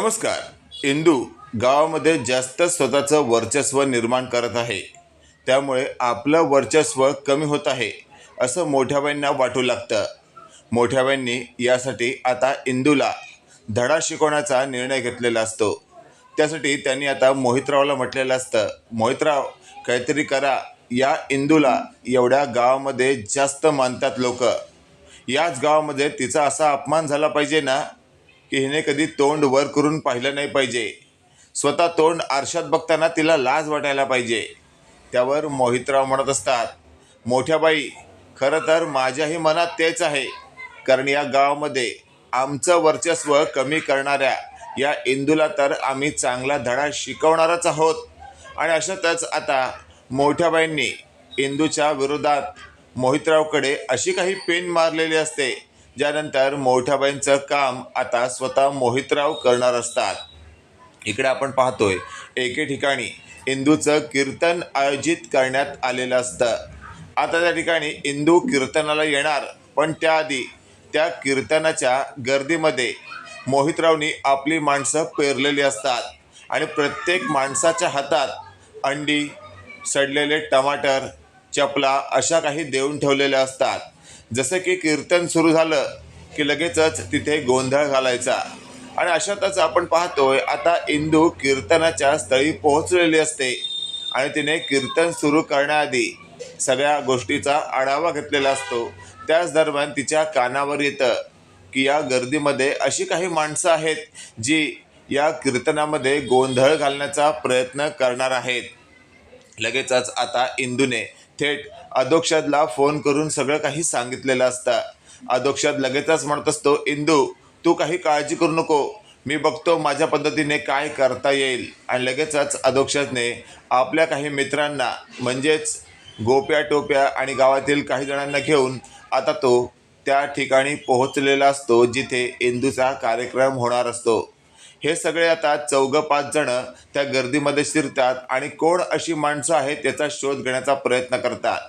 नमस्कार. इंदू गावामध्ये जास्त स्वतःचं वर्चस्व निर्माण करत आहे. त्यामुळे आपलं वर्चस्व कमी होत आहे असं मोठ्याबाईंना वाटू लागतं. मोठ्याबाईंनी यासाठी आता इंदूला धडा शिकवण्याचा निर्णय घेतलेला असतो. त्यासाठी त्यांनी आता मोहितरावला म्हटलेलं असतं मोहितराव काहीतरी करा. या इंदूला एवढ्या गावामध्ये जास्त मानतात लोक. याच गावामध्ये तिचा असा अपमान झाला पाहिजे ना की हिने कधी तोंड वर करून पाहिलं नाही पाहिजे. स्वतः तोंड आरशात बघताना तिला लाज वाटायला पाहिजे. त्यावर मोहितराव म्हणत असतात मोठ्या बाई खरं तर माझ्याही मनात तेच आहे. कारण या गावामध्ये आमचं वर्चस्व कमी करणाऱ्या या इंदूला तर आम्ही चांगला धडा शिकवणारच आहोत. आणि अशातच आता मोठ्याबाईंनी इंदूच्या विरोधात मोहितरावकडे अशी काही पेन मारलेली असते. ज्यानंतर मोठ्याबाईंचं काम आता स्वतः मोहितराव करणार असतात. इकडे आपण पाहतोय एके ठिकाणी इंदूचं कीर्तन आयोजित करण्यात आलेलं असतं. आता त्या ठिकाणी इंदू कीर्तनाला येणार पण त्याआधी त्या कीर्तनाच्या गर्दीमध्ये मोहितरावनी आपली माणसं पेरलेली असतात आणि प्रत्येक माणसाच्या हातात अंडी सडलेले टमाटर चपला अशा काही देऊन ठेवलेल्या असतात. जसं की कीर्तन सुरू झालं की लगेचच तिथे गोंधळ घालायचा. आणि अशातच आपण पाहतोय आता इंदू कीर्तनाच्या स्थळी पोहोचलेली असते. आणि तिने कीर्तन सुरू करण्याआधी सगळ्या गोष्टीचा आढावा घेतलेला असतो. त्याच दरम्यान तिच्या कानावर येतं की या गर्दीमध्ये अशी काही माणसं आहेत जी या कीर्तनामध्ये गोंधळ घालण्याचा प्रयत्न करणार आहेत. लगेचच आता इंदूने थेट अधोक्षदला फोन करून सगळं काही सांगितलेलं असतं. अधोक्षद लगेचच म्हणत असतो इंदू तू काही काळजी करू नको. मी बघतो माझ्या पद्धतीने काय करता येईल. आणि लगेचच अधोक्षदने आपल्या काही मित्रांना म्हणजेच गोप्या टोप्या आणि गावातील काही जणांना घेऊन आता तो त्या ठिकाणी पोहोचलेला असतो जिथे इंदूचा कार्यक्रम होणार असतो. हे सगळे आता चौघं पाच जण त्या गर्दीमध्ये शिरतात आणि कोण अशी माणसं आहेत त्याचा शोध घेण्याचा प्रयत्न करतात.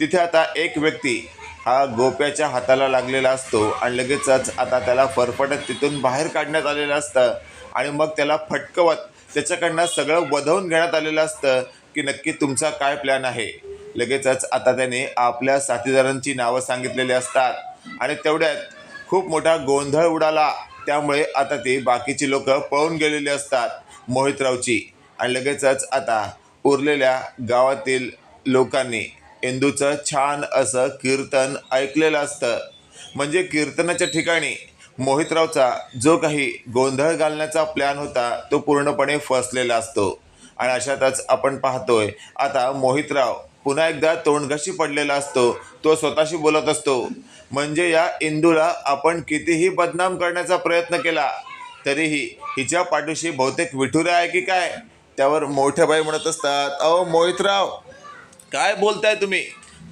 तिथे आता एक व्यक्ती हा गोप्याच्या हाताला लागलेला असतो आणि लगेचच आता त्याला फरफटत तिथून बाहेर काढण्यात आलेलं असतं आणि मग त्याला फटकवत त्याच्याकडनं सगळं वधवून घेण्यात आलेलं असतं की नक्की तुमचा काय प्लॅन आहे. लगेचच आता त्याने आपल्या साथीदारांची नावं सांगितलेली असतात आणि तेवढ्यात खूप मोठा गोंधळ उडाला. त्यामुळे आता ती बाकीची लोक पळून गेलेली असतात मोहितरावची. आणि लगेचच आता उरलेल्या गावातील लोकांनी इंदूचं छान असं कीर्तन ऐकलेलं असतं. म्हणजे कीर्तनाच्या ठिकाणी मोहितरावचा जो काही गोंधळ घालण्याचा प्लॅन होता तो पूर्णपणे फसलेला असतो. आणि अशातच आपण पाहतोय आता मोहितराव पुन्हा एकदा तोंडघशी पडलेला असतो. तो स्वतःशी बोलत असतो. म्हणजे या इंदूला आपण कितीही बदनाम करण्याचा प्रयत्न केला तरीही हिच्या पाठीशी बहुतेक विठुरा आहे की काय? त्यावर मोठ्या बाई म्हणत असतात अहो मोहितराव काय बोलताय तुम्ही?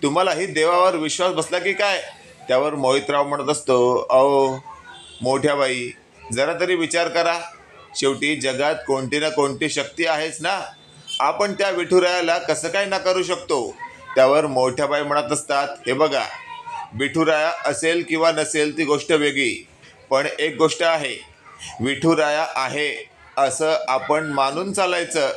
तुम्हालाही देवावर विश्वास बसला की काय? त्यावर मोहितराव म्हणत असतो अहो मोठ्या बाई जरा तरी विचार करा. शेवटी जगात कोणती ना कोणती शक्ती आहेच ना? आपण त्या विठुरायाला कसं काय नाकारू शकतो? त्यावर मोठ्या बाई म्हणत असतात हे बघा विठुराया असेल किंवा नसेल ती गोष्ट वेगळी पण एक गोष्ट आहे विठुराया आहे असं आपण मानून चालायचं.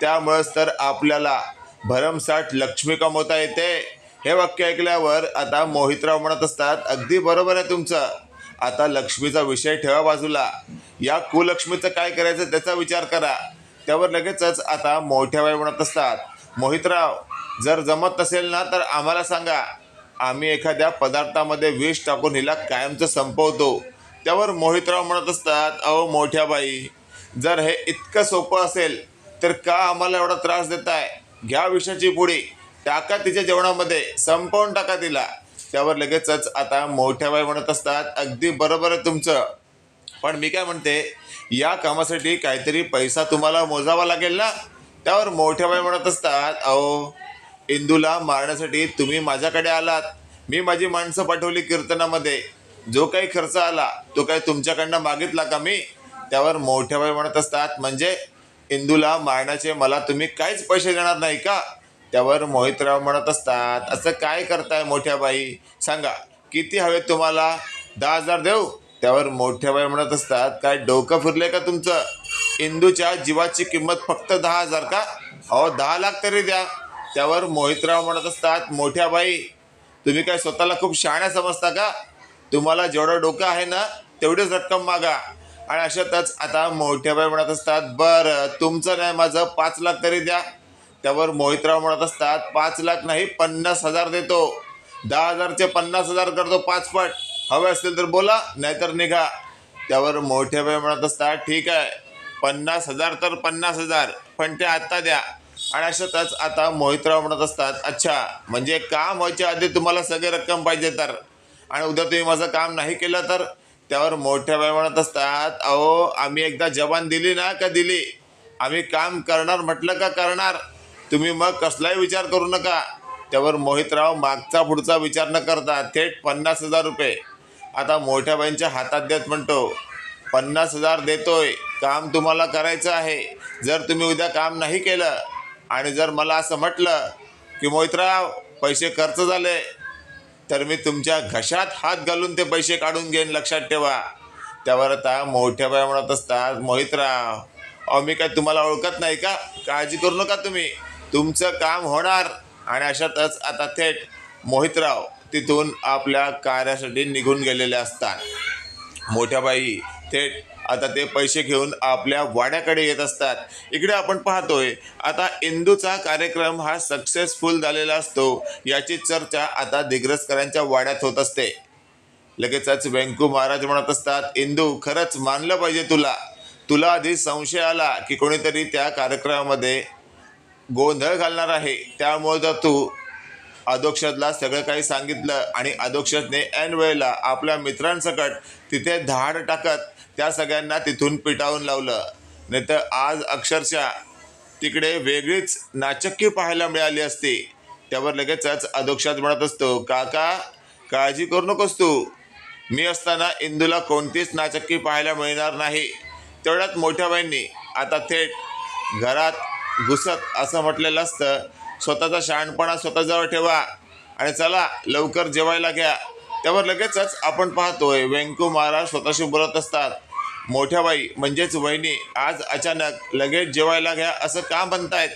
त्यामुळंच तर आपल्याला भरमसाठ लक्ष्मी कमवता येते. हे वाक्य ऐकल्यावर आता मोहितराव म्हणत असतात अगदी बरोबर आहे तुमचं. आता लक्ष्मीचा विषय ठेवा बाजूला. या कुलक्ष्मीचं काय करायचं त्याचा विचार करा. त्यावर लगेचच आता मोठ्या बाई म्हणत असतात मोहितराव जर जमत नसेल ना तर आम्हाला सांगा. आम्ही एखाद्या पदार्थामध्ये विष टाकून हिला कायमचं संपवतो. त्यावर मोहितराव म्हणत असतात अहो मोठ्या बाई जर हे इतकं सोपं असेल तर का आम्हाला एवढा त्रास देताय? घ्या विषाची पुडी टाका तिच्या जेवणामध्ये संपवून टाका तिला. त्यावर लगेचच आता मोठ्या बाई म्हणत असतात अगदी बरोबर आहे तुमचं. पण मी काय म्हणते या कामासाठी काहीतरी पैसा तुम्हाला मोजावा लागेल ना? त्यावर मोठ्या बाई म्हणत असतात अहो इंदूला मारण्यासाठी तुम्ही माझ्याकडे आलात. मी माझी माणसं पाठवली कीर्तनामध्ये. जो काही खर्च आला तो काही तुमच्याकडनं मागितला का मी? त्यावर मोठ्या बाई म्हणत असतात म्हणजे इंदूला मारण्याचे मला तुम्ही काहीच पैसे देणार नाही का? त्यावर मोहितराव म्हणत असतात असं काय करताय मोठ्या बाई? सांगा किती हवे तुम्हाला? दहा हजार देऊ? त्यावर मोठ्या बाई म्हणत असतात काय डोकं फिरलंय का तुमचं? इंदूच्या जीवाची किंमत फक्त दहा हजार का? अहो दहा लाख तरी द्या. त्यावर मोहितराव म्हणत असतात मोठ्या बाई तुम्ही काय स्वतःला खूप शहाण्या समजता का? तुम्हाला जेवढं डोकं आहे ना तेवढीच रक्कम मागा. आणि अशातच आता मोठ्या बाई म्हणत असतात बरं तुमचं नाही माझं पाच लाख तरी द्या. त्यावर मोहितराव म्हणत असतात पाच लाख नाही पन्नास हजार देतो. दहा हजारचे पन्नास हजार करतो पाच पट. हवे असतील तर बोला नाहीतर निघा. त्यावर मोठ्या बाई म्हणत असतात ठीक आहे. पन्नास हजार तर पन्नास हजार पण ते आत्ता द्या. आणि अशातच आता मोहितराव म्हणत असतात अच्छा म्हणजे काम व्हायच्या आधी तुम्हाला सगळी रक्कम पाहिजे तर. आणि उद्या तुम्ही माझं काम नाही केलं तर? त्यावर मोठ्या बाई म्हणत असतात अहो आम्ही एकदा जबान दिली ना का दिली? आम्ही काम करणार म्हटलं का करणार? तुम्ही मग कसलाही विचार करू नका. त्यावर मोहितराव मागचा पुढचा विचार न करता थेट पन्नास हजार रुपये. आता मोठ्या बाईंच्या हातात देत म्हणतो पन्नास हजार देतोय काम तुम्हाला करायचं आहे. जर तुम्ही उद्या काम नाही केलं आणि जर मला असं म्हटलं की मोहितराव पैसे खर्च झाले तर मी तुमच्या घशात हात घालून ते पैसे काढून घेईन लक्षात ठेवा. त्यावर आता मोठ्या बाया म्हणत असतात मोहितराव अहो मी काय तुम्हाला ओळखत नाही का? काळजी करू नका तुम्ही. तुमचं काम होणार आणि अशातच आता थेट मोहितराव तिथून आपल्या कार्यासाठी निघून गेलेले असतात. मोठ्या बाई थेट आता ते पैसे घेऊन आपल्या वाड्याकडे येत असतात. इकडे आपण पाहतोय आता इंदूचा कार्यक्रम हा सक्सेसफुल झालेला असतो याची चर्चा आता दिग्रसकरांच्या वाड्यात होत असते. लगेचच व्यंकू महाराज म्हणत असतात इंदू खरंच मानलं पाहिजे तुला. तुला आधी संशय आला की कोणीतरी त्या कार्यक्रमामध्ये गोंधळ घालणार आहे. त्यामुळे तर तू अधोक्षतला सगळं काही सांगितलं आणि अधोक्षतने ऐन वेळेला आपल्या मित्रांसकट तिथे धाड टाकत त्या सगळ्यांना तिथून पिटावून लावलं. नाही तर आज अक्षरशः तिकडे वेगळीच नाचक्की पाहायला मिळाली असती. त्यावर लगेचच अधोक्षात म्हणत असतो काका काळजी करू नकोस तू. मी असताना इंदूला कोणतीच नाचक्की पाहायला मिळणार नाही. तेवढ्यात मोठ्या बाईंनी आता थेट घरात घुसत असं म्हटलेलं असतं. स्वतःचा शहाणपणा स्वतःजवळ ठेवा. आणि चला लवकर जेवायला घ्या. त्यावर लगेचच आपण पाहतोय व्यंकू महाराज स्वतःशी बोलत असतात. मोठ्या बाई म्हणजेच वहिनी आज अचानक लगेच जेवायला घ्या असं का म्हणतायत?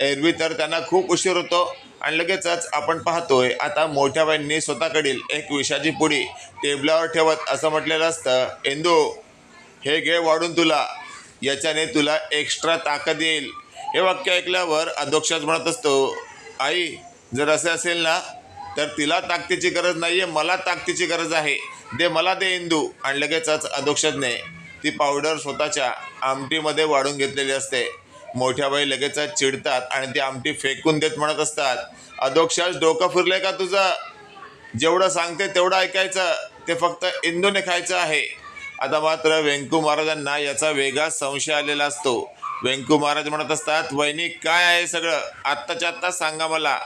एरवी तर त्यांना खूप उशीर होतो. आणि लगेचच आपण पाहतोय आता मोठ्या बाईंनी स्वतःकडील एक विषाची पुडी टेबलावर ठेवत असं म्हटलेलं असतं. इंदू हे घे वाढून तुला. याच्याने तुला एक्स्ट्रा ताकद येईल. हे वाक्य ऐकल्यावर अधोक्षज म्हणत असतो आई जर असे असेल ना तर तिला ताकदीची गरज नाही आहे मला ताकदीची गरज आहे. दे मला दे इंदू. आणि लगेचच अध्यक्षजने ती पावडर स्वतःच्या आमटीमध्ये वाढून घेतलेली असते. मोठ्या बाई लगेचच चिडतात आणि ती आमटी फेकून देत म्हणत असतात. अधोक्षज डोकं फिरलंय का तुझं? जेवढं सांगते तेवढं ऐकायचं. ते फक्त इंदूने खायचं आहे. आता मात्र व्यंकू महाराजांना याचा वेगळा संशय आलेला असतो. व्यंकू महाराज म्हणत असतात वैनिक काय आहे सगळं? आत्ताच्या आत्ता सांगा मला.